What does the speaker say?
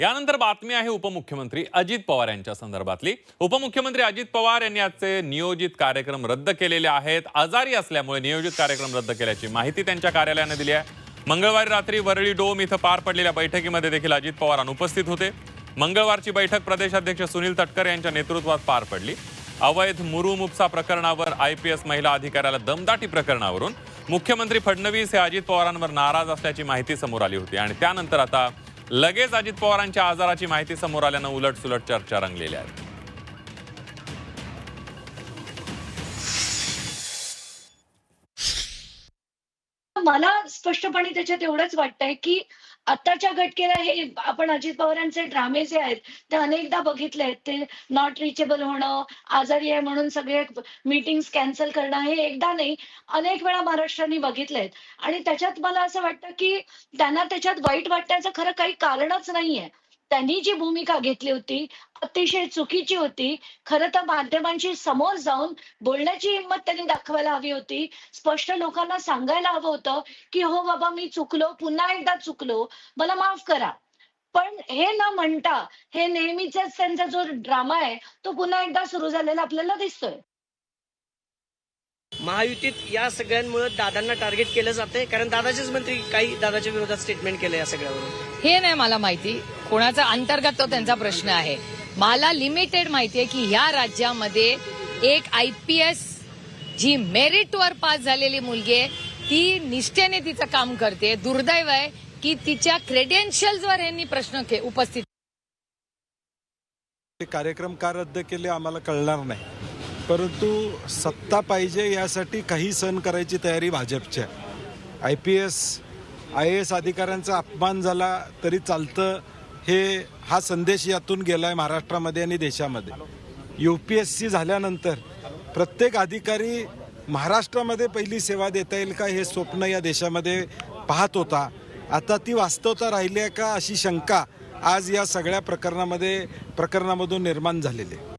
यानंतर बातमी आहे उपमुख्यमंत्री अजित पवार यांच्या संदर्भातली. उपमुख्यमंत्री अजित पवार यांनी आजचे नियोजित कार्यक्रम रद्द केलेले आहेत. आजारी असल्यामुळे नियोजित कार्यक्रम रद्द केल्याची माहिती त्यांच्या कार्यालयानं दिली आहे. मंगळवारी रात्री वरळी डोम इथं पार पडलेल्या बैठकीमध्ये देखील अजित पवार अनुपस्थित होते. मंगळवारची बैठक प्रदेशाध्यक्ष सुनील तटकर यांच्या नेतृत्वात पार पडली. अवैध मुरुम उपसा प्रकरणावर आय पी एस महिला अधिकाऱ्याला दमदाटी प्रकरणावरून मुख्यमंत्री फडणवीस हे अजित पवारांवर नाराज असल्याची माहिती समोर आली होती आणि त्यानंतर आता लगेच अजित पवारांच्या आजाराची माहिती समोर आल्यानं उलटसुलट चर्चा रंगलेल्या आहेत मला स्पष्टपणे त्याच्यात एवढंच वाटतंय की आत्ताच्या घटकेला हे आपण अजित पवारांचे ड्रामे जे आहेत ते अनेकदा बघितले आहेत. ते नॉट रिचेबल होणं आजारी आहे म्हणून सगळे मीटिंग कॅन्सल करणं हे एकदा नाही अनेक वेळा महाराष्ट्राने बघितले आहेत. आणि त्याच्यात मला असं वाटतं की त्यांना त्याच्यात वाईट वाटण्याचं खरं काही कारणच नाहीये. त्यांनी जी भूमिका घेतली होती अतिशय चुकीची होती. खरं तर माध्यमांशी समोर जाऊन बोलण्याची हिंमत त्यांनी दाखवायला हवी होती. स्पष्ट लोकांना सांगायला हवं होतं की हो बाबा मी चुकलो पुन्हा एकदा चुकलो. मला माफ करा. पण हे न म्हणता हे नेहमीचाच त्यांचा जो ड्रामा आहे तो पुन्हा एकदा सुरू झालेला आपल्याला दिसतोय. महायुतीत या सगळ्यांमुळे दादांना टार्गेट केलं जातंय. कारण दादाचेच मंत्री काही दादाच्या विरोधात स्टेटमेंट केलं या सगळ्यावरून. हे नाही मला माहिती. कोणाचा अंतर्गत तो त्यांचा प्रश्न आहे. मला लिमिटेड माहिती आहे की ह्या राज्यामध्ये एक आय पी एस जी मेरिटवर पास झालेली मुलगी आहे ती निष्ठेने तिचं काम करते. दुर्दैव आहे की तिच्या क्रेडेन्शियल्सवर यांनी प्रश्न उपस्थित ते कार्यक्रम का रद्द केले आम्हाला कळणार नाही. परंतु सत्ता पाहिजे यासाठी काही सण करायची तयारी भाजपची आहे. I P S I S अधिकाऱ्यांचा अपमान झाला तरी चालतं हे हा संदेश यातून गेला आहे महाराष्ट्रामध्ये आणि देशामध्ये. यू पी एस सी झाल्यानंतर प्रत्येक अधिकारी महाराष्ट्रामध्ये पहिली सेवा देता येईल का हे स्वप्न या देशामध्ये पाहत होता. आता ती वास्तवता राहिली आहे का अशी शंका आज या सगळ्या प्रकरणामध्ये प्रकरणामधून निर्माण झालेली आहे.